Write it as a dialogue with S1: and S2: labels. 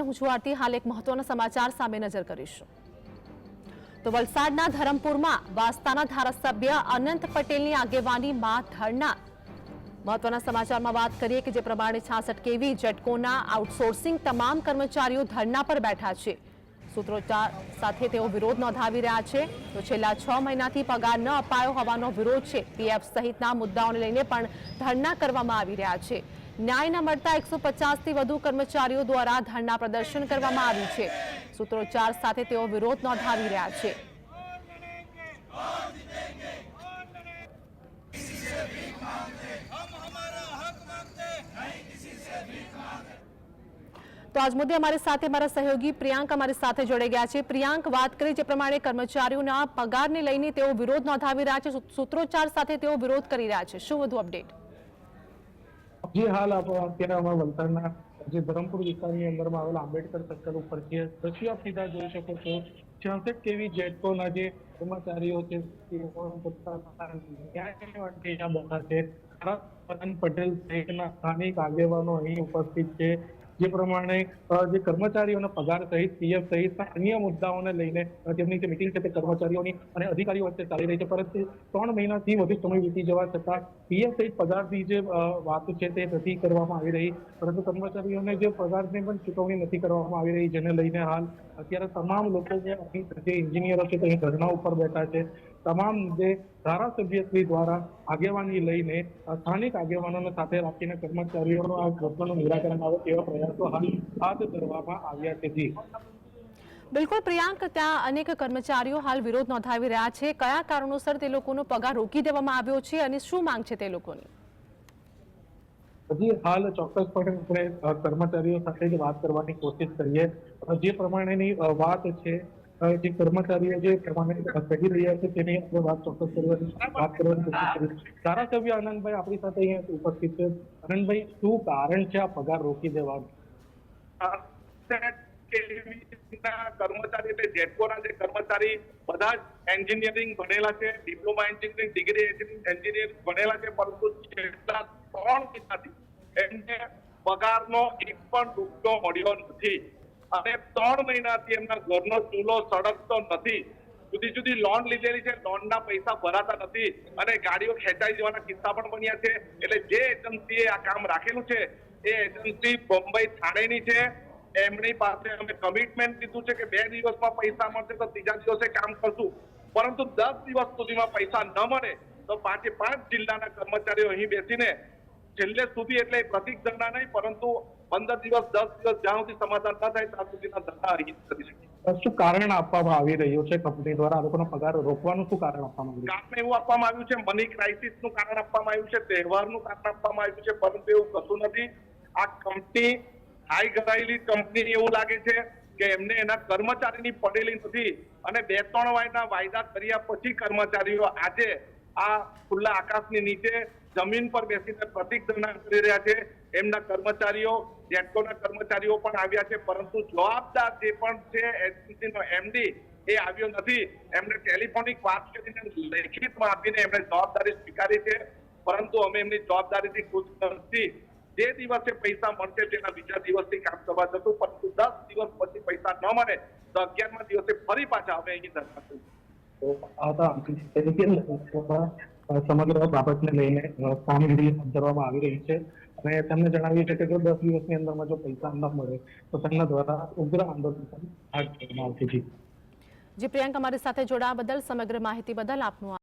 S1: હું હાલ એક મહત્વના સમાચાર સામે નજર કરીશું. તો વલસાડના ધરમપુરમાં વાસ્તાના ધારાસભ્ય અનંત પટેલની આગેવાનીમાં ધરણા. મહત્વના સમાચારમાં વાત કરીએ કે જે પ્રમાણે છાસઠ કેવી જેટકોના આઉટસોર્સિંગ તમામ કર્મચારીઓ ધરણા પર બેઠા છે. સૂત્રોચ્ચાર સાથે તેઓ વિરોધ નોંધાવી રહ્યા છે. તો છેલ્લા છ મહિનાથી પગાર ન અપાયો હોવાનો વિરોધ છે. પીએફ સહિતના મુદ્દાઓને લઈને પણ ધરણા કરવામાં આવી રહ્યા છે. ન્યાય ન મળતા એકસો પચાસથી વધુ કર્મચારીઓ દ્વારા ધરણા પ્રદર્શન કરવામાં આવ્યું છે. સૂત્રોચ્ચાર સાથે તેઓ વિરોધ નોંધાવી રહ્યા છે. તો આજ મુદ્દે અમારી સાથે મારા સહયોગી પ્રિયાંક અમારી સાથે જોડાઈ ગયા છે. પ્રિયાંક, વાત કરી જે પ્રમાણે કર્મચારીઓના પગારને લઈને તેઓ વિરોધ નોંધાવી રહ્યા છે. સૂત્રોચ્ચાર સાથે તેઓ વિરોધ કરી રહ્યા છે. શું વધુ અપડેટ?
S2: જે હાલ અત્યારે અમે વલસાડના જે ધરમપુર વિસ્તારની અંદરમાં આવેલા આંબેડકર સર્કલ ઉપર છે. પછી આપ સીધા જોઈ શકો છો છાસઠ કેવી જેટકોના જે કર્મચારીઓ છે છે. પટેલ સહિતના સ્થાનિક આગેવાનો અહીં ઉપસ્થિત છે. જે પ્રમાણે જે કર્મચારીઓના પગાર સહિત પીએફ સહિતના અન્ય મુદ્દાઓને લઈને તેમની જે મિટિંગ છે તે કર્મચારીઓની અને અધિકારીઓ વચ્ચે ચાલી રહી છે. પરંતુ ત્રણ મહિનાથી વધુ સમય વીતી જવા છતાં પીએફ સહિત પગારની જે વાત છે તે નથી કરવામાં આવી રહી. પરંતુ કર્મચારીઓને જે પગારની પણ ચૂકવણી નથી કરવામાં આવી રહી, જેને લઈને હાલ અત્યારે તમામ લોકો જે અહીં જે એન્જિનિયરો છે અહીં ધરણા ઉપર બેઠા છે. તમામ જે ધારાસભ્યશ્રી દ્વારા આગેવાની લઈને સ્થાનિક આગેવાનોને સાથે રાખીને કર્મચારીઓનો આ પ્રશ્નનું નિરાકરણ આવે તેવા પ્રયાસો હાથ ધરવામાં આવ્યા છે જી.
S1: બિલકુલ પ્રિયાંક, ત્યાં અનેક કર્મચારીઓ હાલ વિરોધ નોંધાવી રહ્યા છે. કયા કારણોસર તે લોકોનો પગાર રોકી દેવામાં આવ્યો છે અને શું માંગ છે તે લોકોની?
S2: હજી હાલ ચોક્કસપણે આપણે કર્મચારીઓ સાથે જ વાત કરવાની કોશિશ કરીએ. જે પ્રમાણેની વાત છે જે કર્મચારીઓ જે પ્રમાણે કહી રહ્યા છે તેની આપણે વાત ચોક્કસ કરવાની, વાત કરવાની કોશિશ કરીએ. ધારાસભ્ય આનંદભાઈ આપણી સાથે અહીંયા ઉપસ્થિત છે. આનંદભાઈ, શું કારણ છે આ પગાર રોકી દેવાનું?
S3: કર્મચારી એટલે જેટકોના જે કર્મચારી બધા જ એન્જિનિયરિંગ ભણેલા છે, ડિપ્લોમા એન્જિનિયરિંગ, ડિગ્રી એન્જિનિયર ભણેલા છે, પરંતુ છેલ્લા ત્રણ મહિનાથી એમને પગારનો એક પણ રૂપિયો મળ્યો નથી. અને ત્રણ મહિનાથી એમના ઘરનો ચૂલો સળગતો નથી. જુદી જુદી લોન લીધેલી છે લોનના પૈસા ભરાતા નથી અને ગાડીઓ ખેંચાઈ જવાના કિસ્સા પણ બન્યા છે. એટલે જે એજન્સીએ આ કામ રાખેલું છે, એ એજન્સી બોમ્બઈ થાણેની છે. એમની પાસે અમે કમિટમેન્ટ લીધું છે કે બે દિવસમાં પૈસા મળશે તો ત્રીજા દિવસે કામ કરશું. પરંતુ દસ દિવસ સુધીમાં પૈસા ન મળે તો પાંચે પાંચ જિલ્લાના કર્મચારીઓ અહીં બેસીને છેલ્લે સુધી એટલે પ્રતિક ધરણા નહીં પરંતુ પંદર દિવસ દસ દિવસ જ્યાં સુધી સમાધાન ન થાય ત્યાં સુધીના ધરણા અહીં કરી શકીએ
S2: શું કારણ આપવામાં આવી રહ્યું છે કંપની દ્વારા? લોકોનો પગાર રોકવાનું શું કારણ આપવામાં આવ્યું
S3: કારણ એવું આપવામાં આવ્યું છે મની ક્રાઇસિસનું કારણ આપવામાં આવ્યું છે તહેવારનું કારણ આપવામાં આવ્યું છે પરંતુ એવું કશું નથી. આ કંપની હાઈ ગરાયેલી કંપની એવું લાગે છે કે એમને એના કર્મચારીની પડેલી નથી અને બે ત્રણ વાયદા વાયદા કર્યા પછી કર્મચારીઓ આજે આ ખુલ્લા આકાશની નીચે જમીન પર બેસીને પ્રતિક ધરણા કરી રહ્યા છે. એમના કર્મચારીઓ જેટકોના કર્મચારીઓ પણ આવ્યા છે. પરંતુ જવાબદાર જે પણ છે એજન્સીનો એમડી એ આવ્યો નથી. એમને ટેલિફોનિક વાત કરીને લેખિતમાં આપીને એમણે જવાબદારી સ્વીકારી છે. પરંતુ અમે એમની જવાબદારીથી ખુશ નથી. જે દિવસે પૈસા મળશે તેના બીજા દિવસથી કામ કરવા જતું પરંતુ દસ દિવસ પછી પૈસા ન મળે તો અગિયારમા દિવસે ફરી પાછા અમે અહીં ધરણા કરીશું.
S2: સમગ્ર બાબતને લઈને કામગીરી હાથ ધરવામાં આવી રહી છે. અને તમને જણાવીએ છે કે જો દસ દિવસની અંદરમાં જો પૈસા ન મળે, તો તેમના દ્વારા ઉગ્ર આંદોલન હાથ ધરવામાં આવશે જી
S1: જે અમારી સાથે જોડાવા બદલ સમગ્ર માહિતી બદલ આપનું